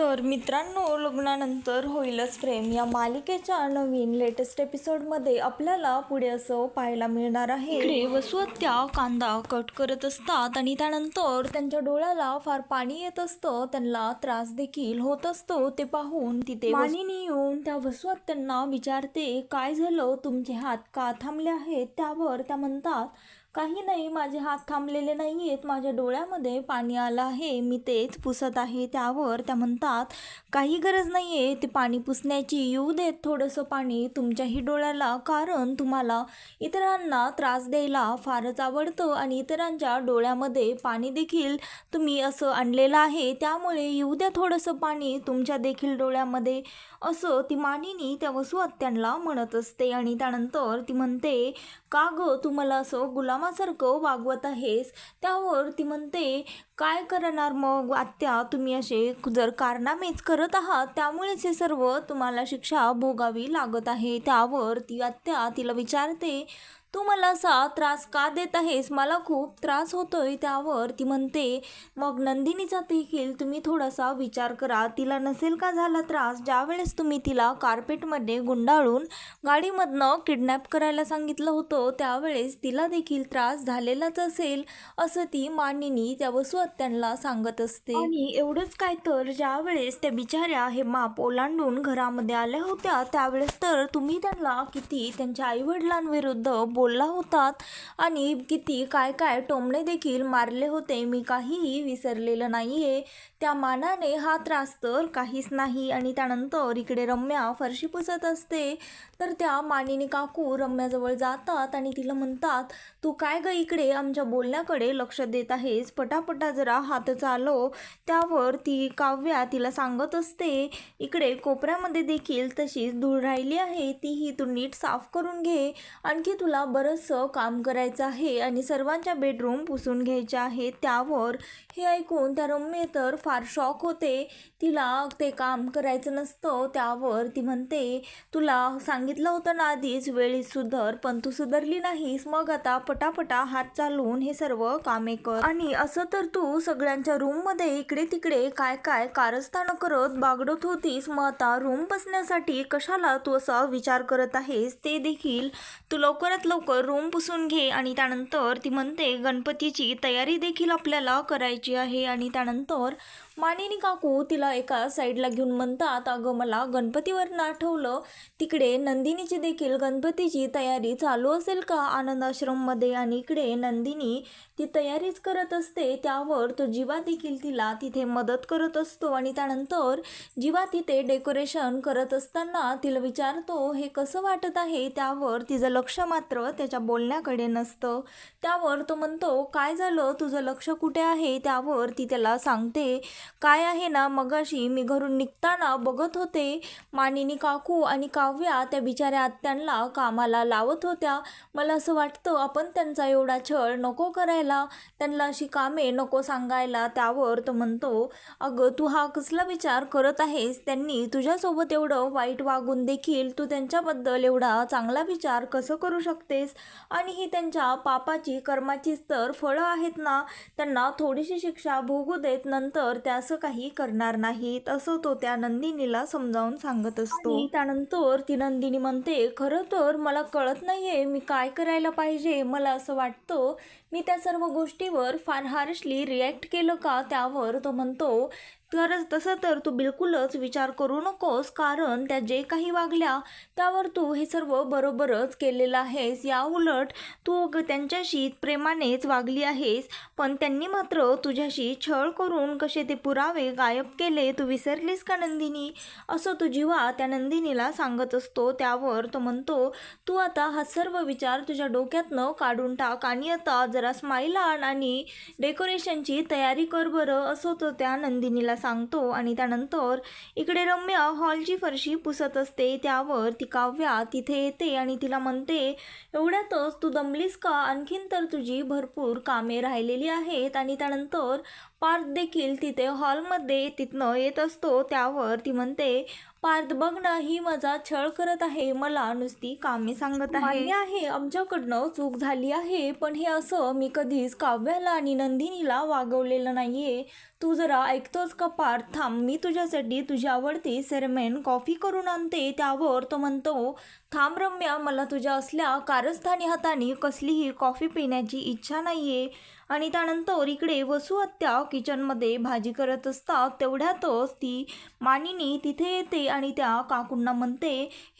तर मित्रांनो लग्नानंतर होईलच प्रेम. या मालिकेच्या नवीन लेटेस्ट एपिसोडमध्ये आपल्याला पुढे असं पाहायला मिळणार आहे. वसुहत्या कांदा कट करत असतात आणि त्यानंतर त्यांच्या डोळ्याला फार पाणी येत असतं. त्यांना त्रास देखील होत असतो. ते पाहून तिथे मानिनी येऊन त्या वसुहत्यांना विचारते काय झालं? तुमचे हात का थांबले आहेत? त्यावर त्या म्हणतात काही नाही माझे हात थांबलेले नाही आहेत माझ्या डोळ्यामध्ये पाणी आलं आहे. मी तेच पुसत आहे त्यावर. त्या म्हणतात काही गरज नाही आहे ते पाणी पुसण्याची. येऊ देत थोडंसं पाणी तुमच्याही डोळ्याला कारण तुम्हाला इतरांना त्रास द्यायला फारच आवडतं आणि इतरांच्या डोळ्यामध्ये पाणी देखील तुम्ही असं आणलेलं आहे. त्यामुळे येऊ द्या थोडंसं पाणी. तुमच्या देखील डोळ्यामध्ये असं ती मानिनी त्या वसुहत्यांना म्हणत असते आणि त्यानंतर ती म्हणते का गं तुम्हाला असं गुलाम गुलामासारखं वागवत आहेस त्यावर ती म्हणते काय करणार मग? आत्या तुम्ही असे जर कारनामेच करत आहात त्यामुळेच हे सर्व तुम्हाला शिक्षा भोगावी लागत आहे. त्यावर ती आत्या तिला विचारते तू मला असा त्रास का देत आहेस? मला खूप त्रास होतोय त्यावर. ती म्हणते मग नंदिनीचा देखील तुम्ही थोडासा विचार करा. तिला नसेल का झाला त्रास? ज्यावेळेस तुम्ही तिला कार्पेटमध्ये गुंडाळून गाडीमधनं किडनॅप करायला सांगितलं होतं त्यावेळेस तिला देखील त्रास झालेलाच असेल असं ती मानिनी त्या वसुहत्यांना सांगत असते. आणि एवढंच काय तर ज्यावेळेस त्या बिचाऱ्या हे माप ओलांडून घरामध्ये आल्या होत्या त्यावेळेस तर तुम्ही त्यांना किती त्यांच्या आईवडिलांविरुद्ध बोलला होतात आणि किती काय काय टोमणे देखील मारले होते. मी काहीही विसरलेलं नाही आहे त्या मानाने हा त्रास तर काहीच नाही. आणि त्यानंतर इकडे रम्या फरशी पुसत असते. तर त्या मानिनी काकू रम्याजवळ जातात आणि तिला म्हणतात तू काय ग इकडे? आमच्या बोलण्याकडे लक्ष देत आहेस. पटापटा जरा हात चालव त्यावर ती काव्या तिला सांगत असते. इकडे कोपऱ्यामध्ये देखील तशीच धूळ राहिली आहे. तीही तू नीट साफ करून घे. आणखी तुला बरंचसं काम करायचं आहे आणि सर्वांच्या बेडरूम पुसून घ्यायचे आहेत त्यावर हे ऐकून त्या रम्ये तर फार शॉक होते. तिला ते काम करायचं नसतं. त्यावर ती म्हणते तुला सांगितलं होतं ना आधीच वेळी सुधर पण तू सुधरली नाहीस. मग आता पटापटा हात चालवून हे सर्व कामे कर. आणि असं तर तू सगळ्यांच्या रूममध्ये इकडे तिकडे काय काय कारस्थानं करत बागडत होतीस मग आता रूम बसण्यासाठी कशाला तू असा विचार करत आहेस? ते देखील तू लवकरात लवकर रूम पुसून घे आणि त्यानंतर ती म्हणते गणपतीची तयारी देखील आपल्याला करायची आहे. आणि त्यानंतर मानिनी काकू तिला एका साईडला घेऊन म्हणतात अगं मला गणपतीवरनं आठवलं तिकडे नंदिनीची देखील गणपतीची तयारी चालू असेल का आनंद आश्रममध्ये आणि इकडे नंदिनी ती तयारीच करत असते त्यावर तो जीवा देखील तिला तिथे मदत करत असतो आणि त्यानंतर जीवा तिथे डेकोरेशन करत असताना तिला विचारतो हे कसं वाटत आहे? त्यावर तिचं लक्ष मात्र त्याच्या बोलण्याकडे नसतं. त्यावर तो म्हणतो काय झालं? तुझं लक्ष कुठे आहे? त्यावर ती त्याला सांगते काय आहे ना मगाशी मी घरून निघताना बघत होते मानिनी काकू आणि काव्या त्या बिचाऱ्या आत्यांना कामाला लावत होत्या. मला असं वाटतं आपण त्यांचा एवढा छळ नको करायला त्यांना अशी कामे नको सांगायला त्यावर तो म्हणतो अगं तू हा कसला विचार करत आहेस? त्यांनी तुझ्यासोबत एवढं वाईट वागून देखील तू त्यांच्याबद्दल एवढा चांगला विचार कसं करू शकतेस? आणि ही त्यांच्या पापाची कर्माचीच तर फळं आहेत ना त्यांना थोडीशी शिक्षा भोगू देत नंतर त्या असं काही करणार नाहीत असं तो त्या नंदिनीला समजावून सांगत असतो. त्यानंतर ती नंदिनी म्हणते खरं तर मला कळत नाहीये मी काय करायला पाहिजे? मला असं वाटतं मी त्या सर्व गोष्टीवर फार हार्शली रिॲक्ट केलं का? त्यावर तो म्हणतो तर तसं तर तू बिलकुलच विचार करू नकोस कारण त्या जे काही वागल्या त्यावर तू हे सर्व बरोबरच केलेलं आहेस. या उलट तू ग- त्यांच्याशी प्रेमानेच वागली आहेस पण त्यांनी मात्र तुझ्याशी छळ करून कसे ते पुरावे गायब केले तू विसरलीस का नंदिनी? असं तू जीवा त्या नंदिनीला सांगत असतो त्यावर तो म्हणतो तू आता हा सर्व विचार तुझ्या डोक्यातनं काढून टाक आणि आता जरा स्माईल आण आणि डेकोरेशनची तयारी कर बरं असं तो त्या नंदिनीला सांगतो आणि त्यानंतर इकडे रम्या हॉलची फरशी पुसत असते. त्यावर ती काव्या तिथे येते आणि तिला म्हणते एवढ्यातच तू दमलीस का? आणखीन तर तुझी भरपूर कामे राहिलेली आहेत. आणि त्यानंतर पार्थ देखील तिथे हॉलमध्ये तिथनं येत असतो. त्यावर ती म्हणते पार्थ बघ ना ही माझा छळ करत आहे. मला नुसती कामे सांगत आहे. मान्य आहे आमच्याकडनं चूक झाली आहे पण हे असं मी कधीच काव्याला आणि नंदिनीला वागवलेलं नाहीये. तू जरा ऐकतोस का पार्थ? थांब मी तुझ्यासाठी तुझी आवडती सेरेमेन कॉफी करून आणते. त्यावर तो म्हणतो थांब रम्या मला तुझ्या असल्या कारस्थानी हाताने कसलीही कॉफी पिण्याची इच्छा नाहीये. आणि त्यानंतर इकडे वसू आत्या किचनमध्ये भाजी करत असतात तेवढ्यातच ती मानिनी तिथे येते आणि त्या काकूंना म्हणते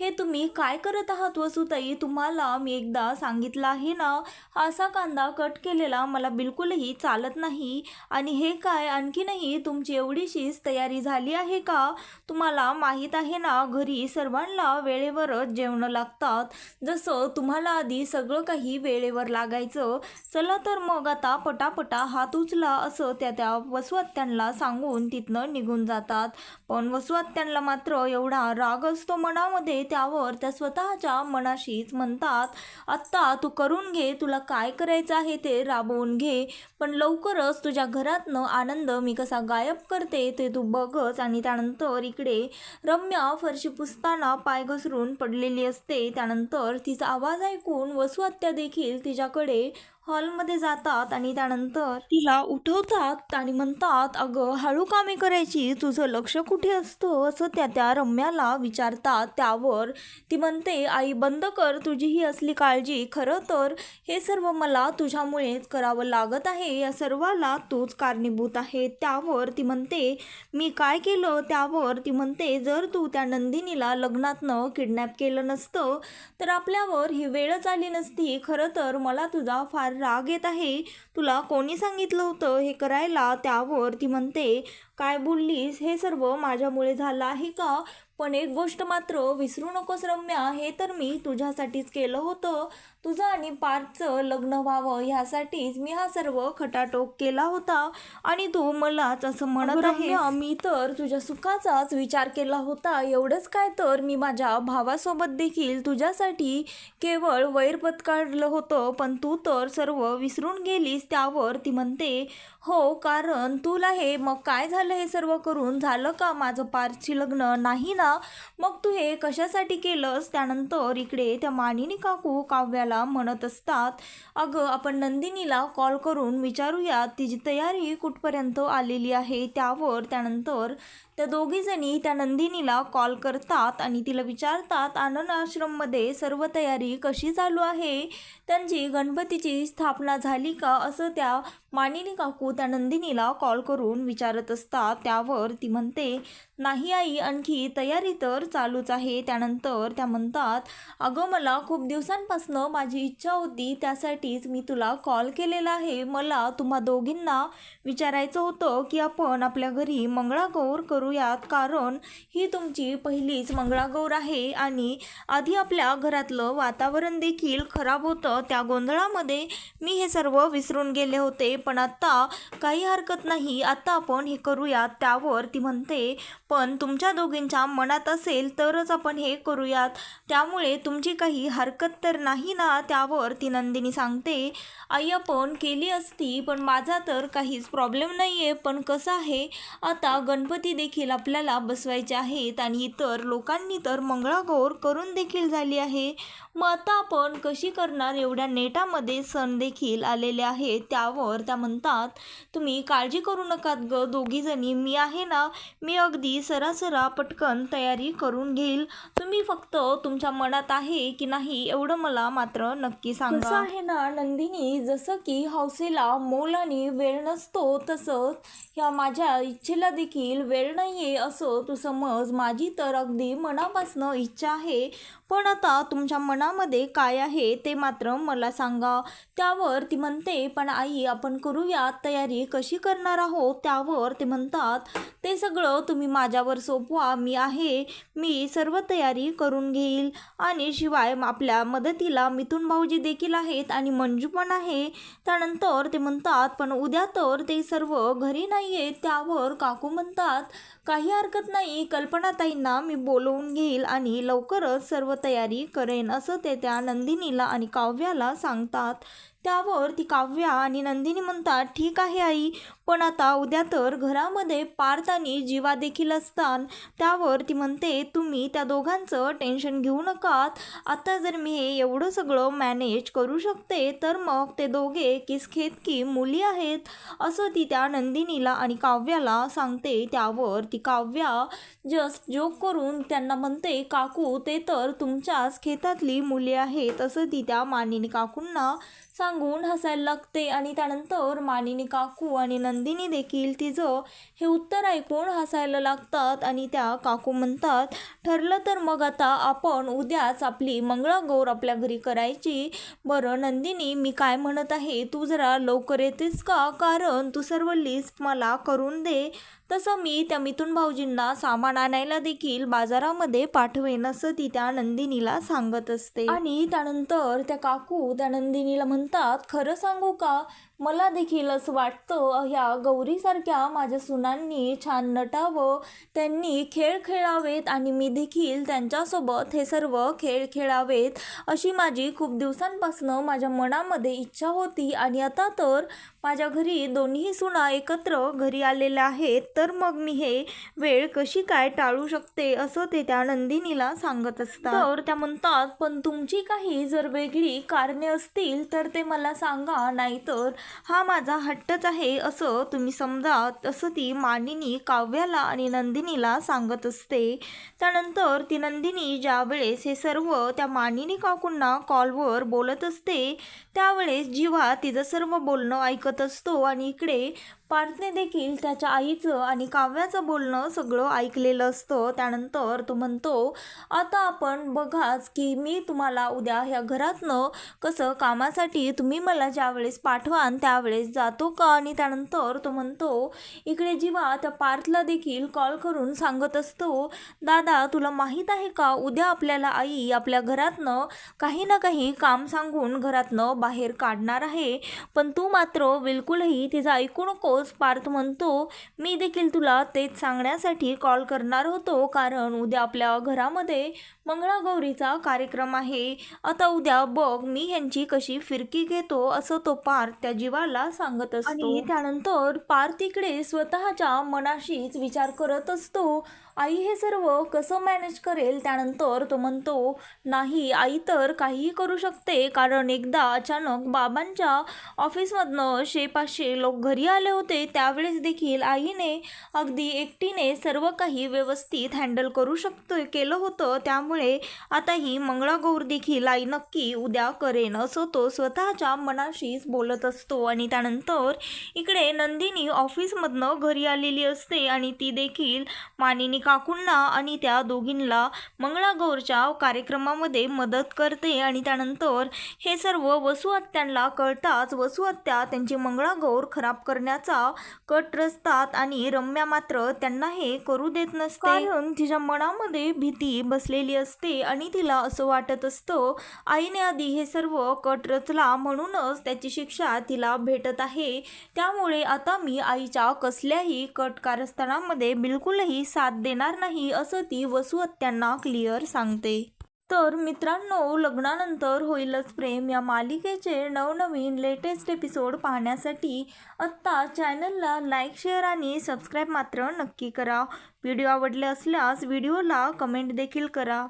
हे तुम्ही काय करत आहात वसुताई? तुम्हाला मी एकदा सांगितलं आहे ना हा असा कांदा कट केलेला मला बिलकुलही चालत नाही. आणि हे काय आणखीनही तुमची एवढीशीच तयारी झाली आहे का? तुम्हाला माहीत आहे ना घरी सर्वांना वेळेवरच जेवण लागतात. जसं तुम्हाला आधी सगळं काही वेळेवर लागायचं चला तर मग आता पटापटा हात उचला असं त्या त्या वसुआत्यांना सांगून तिथनं निघून जातात. पण वसुआत्यांना मात्र एवढा राग असतो मनामध्ये त्यावर त्या स्वतःच्या मनाशीच म्हणतात आत्ता तू करून घे तुला काय करायचं आहे ते राबवून घे. पण लवकरच तुझ्या घरातनं आनंद मी कसा गायब करते ते तू बघच. आणि त्यानंतर इकडे रम्या फरशी पुसताना पाय घसरून पडलेली असते त्यानंतर तिचा आवाज ऐकून वसुहत्या देखील तिच्याकडे हॉलमध्ये जातात आणि त्यानंतर तिला उठवतात आणि म्हणतात अगं हळू कामे करायची तुझं लक्ष कुठे असतं? असं त्या त्या रम्याला विचारतात. त्यावर ती म्हणते आई बंद कर तुझी ही असली काळजी. खरं तर हे सर्व मला तुझ्यामुळेच करावं लागत आहे. या सर्वाला तूच कारणीभूत आहे. त्यावर ती म्हणते मी काय केलं? त्यावर ती म्हणते जर तू त्या नंदिनीला लग्नातनं किडनॅप केलं नसतं तर आपल्यावर ही वेळच आली नसती. खरं तर मला तुझा फार राग येत आहे. तुला कोणी सांगितलं होतं हे करायला? त्यावर ती म्हणते काय बोललीस? हे सर्व माझ्यामुळे झालं आहे का? पण एक गोष्ट मात्र विसरू नकोस रम्या हे तर मी तुझ्यासाठीच केलं होतं. तुझं आणि पार्थचं लग्न व्हावं ह्यासाठीच मी हा सर्व खटाटोप केला होता. आणि तू मलाच असं म्हणत आहे मी तर तुझ्या सुखाचाच विचार केला होता. एवढंच काय तर मी माझ्या भावासोबत देखील तुझ्यासाठी केवळ वैर पत्कारलं होतं. पण तू तर सर्व विसरून गेलीस त्यावर ती म्हणते हो कारण तुला हे मग काय झालं हे सर्व करून? झालं का माझं पारची लग्न? नाही ना? मग तू हे कशासाठी केलंस? त्यानंतर इकडे त्या मानिनी काकू काव्याला म्हणत असतात अगं आपण नंदिनीला कॉल करून विचारूया तिची तयारी कुठपर्यंत आलेली आहे? त्यावर त्यानंतर त्या दोघीजणी त्या नंदिनीला कॉल करतात आणि तिला विचारतात आनंद आश्रममध्ये सर्व तयारी कशी चालू आहे? त्यांची गणपतीची स्थापना झाली का? असं त्या मानिनी काकू त्या नंदिनीला कॉल करून विचारत असतात. त्यावर ती म्हणते नाही आई आणखी तयारी तर चालूच आहे. त्यानंतर त्या म्हणतात अगं मला खूप दिवसांपासनं माझी इच्छा होती त्यासाठीच मी तुला कॉल केलेला आहे. मला तुम्हा दोघींना विचारायचं होतं की आपण आपल्या घरी मंगळागौर करूयात कारण ही तुमची पहिलीच मंगळागौर आहे आणि आधी आपल्या घरातलं वातावरण देखील खराब होतं. त्या गोंधळामध्ये मी हे सर्व विसरून गेले होते. पण आत्ता काही हरकत नाही. आत्ता आपण हे करूयात. त्यावर ती म्हणते पण तुमच्या दोघींच्या मनात असेल तरच आपण हे करूयात. त्यामुळे तुमची काही हरकत तर नाही ना? त्यावर ती नंदिनी सांगते. आई आपण केली असती पण माझा तर काहीच प्रॉब्लेम नाही आहे पण कसं आहे आता गणपती देखील आपल्याला बसवायचे आहेत आणि इतर लोकांनी तर मंगळागौर करून देखील झाली आहे. मग आता आपण कशी करणार? एवढ्या नेटामध्ये सण देखील आलेले आहेत. त्यावर त्या म्हणतात तुम्ही काळजी करू नका ग दोघीजणी मी आहे ना मी अगदी सरासरा पटकन तयारी करून घेईल. तुम्ही फक्त तुमच्या मनात आहे की नाही एवढं मला मात्र नक्की सांगा. आहे ना नंदिनी जसं की हौसेला मोल आणि वेळ नसतो तसंच ह्या माझ्या इच्छेला देखील वेळ नाही आहे असं तू समज. माझी तर अगदी मनापासनं इच्छा आहे. पण आता तुमच्या मनामध्ये काय आहे ते मात्र मला सांगा. त्यावर ती म्हणते पण आई आपण करूयात तयारी कशी करणार आहोत? त्यावर ते म्हणतात ते सगळं तुम्ही माझ्यावर सोपवा. मी आहे. मी सर्व तयारी करून घेईल. आणि शिवाय आपल्या मदतीला मिथुन भाऊजी देखील आहेत आणि मंजू पण आहे त्यानंतर ते म्हणतात पण उद्या तर ते सर्व घरी नाही आहेत त्यावर काकू म्हणतात काही हरकत नाही कल्पनाताईंना मी बोलवून घेईल आणि लवकरच सर्व तयारी करेन असं ते त्या नंदिनीला आणि काव्याला सांगतात. त्यावर ती काव्या आणि नंदिनी म्हणतात ठीक आहे आई पण आता उद्या तर घरामध्ये पार्थ आणि जीवा देखील असतात. त्यावर ती म्हणते तुम्ही त्या दोघांचं टेन्शन घेऊ नकात. आता जर मी हे एवढं सगळं मॅनेज करू शकते तर मग ते दोघे किसखेत की मुली आहेत. असं ती त्या नंदिनीला आणि काव्याला सांगते. त्यावर ती काव्या जस्ट जोक करून त्यांना म्हणते काकू ते तर तुमच्याच खेतातली मुली आहेत. असं ती त्या मानिनी काकूंना सांगून हसायला लागते आणि त्यानंतर मानिनी काकू आणि नंदिनी देखील तिचं हे उत्तर ऐकून हसायला लागतात आणि त्या काकू म्हणतात ठरलं तर मग आता आपण उद्याच आपली मंगळागौर आपल्या घरी करायची. बरं नंदिनी मी काय म्हणत आहे? तू जरा लवकर येतेस का? कारण तू सर्व लिस्ट मला करून दे. तसं मी त्या मिथून भाऊजींना सामान आणायला देखील बाजारामध्ये पाठवेन असं ती त्या नंदिनीला सांगत असते. आणि त्यानंतर त्या काकू त्या नंदिनीला म्हणतात खरं सांगू का? मला देखील असं वाटतं ह्या गौरीसारख्या माझ्या सुनांनी छान नटावं त्यांनी खेळ खेळावेत आणि मी देखील त्यांच्यासोबत हे सर्व खेळ खेळावेत अशी माझी खूप दिवसांपासनं माझ्या मनामध्ये इच्छा होती. आणि आता तर माझ्या घरी दोन्ही सुना एकत्र घरी आलेल्या आहेत तर मग मी हे वेळ कशी काय टाळू शकते असं ते त्या नंदिनीला सांगत असतात. तर त्या म्हणतात पण तुमची काही जर वेगळी कारणे असतील तर ते मला सांगा नाहीतर हा माझा हट्टच आहे असं तुम्ही समजा असं ती मानिनी काव्याला आणि नंदिनीला सांगत असते. त्यानंतर ती नंदिनी ज्यावेळेस हे सर्व त्या मानिनी काकूंना कॉलवर बोलत असते त्यावेळेस जीवा तिचं सर्व बोलणं ऐकत असतो आणि इकडे पार्थने देखील त्याच्या आईचं आणि काव्याचं बोलणं सगळं ऐकलेलं असतं. त्यानंतर तो म्हणतो आता आपण बघाच की मी तुम्हाला उद्या ह्या घरातनं कसं कामासाठी तुम्ही मला ज्यावेळेस पाठवान त्यावेळेस जातो का? आणि त्यानंतर तो म्हणतो इकडे जीवा त्या पार्थला देखील कॉल करून सांगत असतो दादा तुला माहीत आहे का उद्या आपल्याला आई आपल्या घरातनं काही ना काही काम सांगून घरातनं बाहेर काढणार आहे. पण तू मात्र बिलकुलही तिचं ऐकू नकोस पार्थ म्हणतो मी देखील तुला तेच सांगण्यासाठी कॉल करणार होतो कारण उद्या आपल्या घरामध्ये मंगळागौरीचा कार्यक्रम आहे. आता उद्या बघ मी ह्यांची कशी फिरकी घेतो असं तो पार्थ त्या जीवाला सांगत असतो. आणि त्यानंतर पार्थ इकडे स्वतःच्या मनाशीच विचार करत असतो. आई हे सर्व कसं मॅनेज करेल त्यानंतर तो म्हणतो नाही आई तर काहीही करू शकते. कारण एकदा अचानक बाबांच्या ऑफिसमधनं शे पाचशे लोक घरी आले होते. त्यावेळेस देखील आईने अगदी एकटीने सर्व काही व्यवस्थित हँडल करू शकतो केलं होतं. त्यामुळे आता ही मंगळागौर देखील आई नक्की उद्या करेन असं तो स्वतःच्या मनाशीच बोलत असतो. आणि त्यानंतर इकडे नंदिनी ऑफिसमधनं घरी आलेली असते आणि ती देखील मानिनी काकूंना आणि त्या दोघींना मंगळागौरच्या कार्यक्रमामध्ये मदत करते आणि त्यानंतर हे सर्व वसुआत्यांना कळताच वसू त्यांची मंगळागौर खराब करण्याचा कट रचतात आणि रम्या मात्र त्यांना हे करू देत नसते. कारण तिच्या मनामध्ये भीती बसलेली असते आणि तिला असं वाटत असतं आईने आधी हे सर्व कट रचला म्हणूनच त्याची शिक्षा तिला भेटत आहे. त्यामुळे आता मी आईच्या कसल्याही कट कारस्थानामध्ये बिलकुलही साथ देणार नाही असं ती वसूहत्यांना क्लिअर सांगते. तर मित्रांनो लग्नानंतर होईलच प्रेम. या मालिकेचे नवनवीन लेटेस्ट एपिसोड पाहण्यासाठी आत्ता चॅनलला लाईक शेअर आणि सबस्क्राईब मात्र नक्की करा. व्हिडिओ आवडले असल्यास व्हिडिओला कमेंट देखील करा.